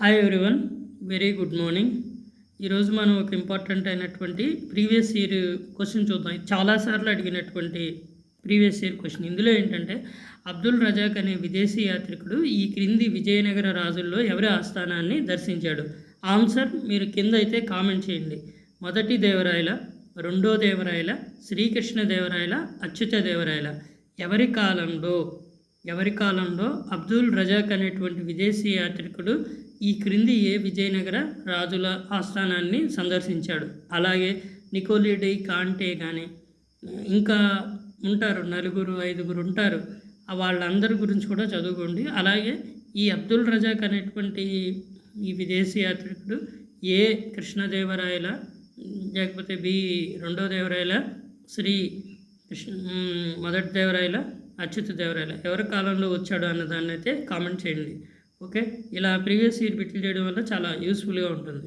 Hi everyone very good morning ఈరోజు మనం ఒక ఇంపార్టెంట్ అయినటువంటి ప్రీవియస్ ఇయర్ క్వశ్చన్ చూద్దాం. చాలాసార్లు అడిగినటువంటి ప్రీవియస్ ఇయర్ క్వశ్చన్ ఇందులో ఏంటంటే అబ్దుల్ రజాక్ అనే విదేశీ యాత్రికుడు ఈ క్రింది విజయనగర రాజుల్లో ఎవరి ఆస్థానాన్ని దర్శించాడు? ఆన్సర్ మీరు కింద అయితే కామెంట్ చేయండి. మొదటి దేవరాయల రెండో దేవరాయల శ్రీకృష్ణ దేవరాయల అచ్యుత దేవరాయల. ఎవరి కాలంలో? ఎవరి కాలంలో అబ్దుల్ రజాక్ అనేటువంటి విదేశీ యాత్రికుడు ఈ క్రింది ఏ విజయనగర రాజుల ఆస్థానాన్ని సందర్శించాడు? అలాగే నికోలిడి కాంటే కానీ ఇంకా ఉంటారు నలుగురు ఐదుగురు ఉంటారు. వాళ్ళందరి గురించి కూడా చదువుకోండి. అలాగే ఈ అబ్దుల్ రజాక్ అనేటువంటి ఈ విదేశీ యాత్రికుడు ఏ కృష్ణదేవరాయల లేకపోతే బి రెండో దేవరాయల శ్రీ కృష్ణ మొదటి దేవరాయల అచ్యుత దేవరాయల ఎవరి కాలంలో వచ్చాడు అన్న దాన్ని అయితే కామెంట్ చేయండి. ఓకే ఇలా ప్రీవియస్ ఇయర్ బిట్లు చేయడం వల్ల చాలా యూస్ఫుల్గా ఉంటుంది.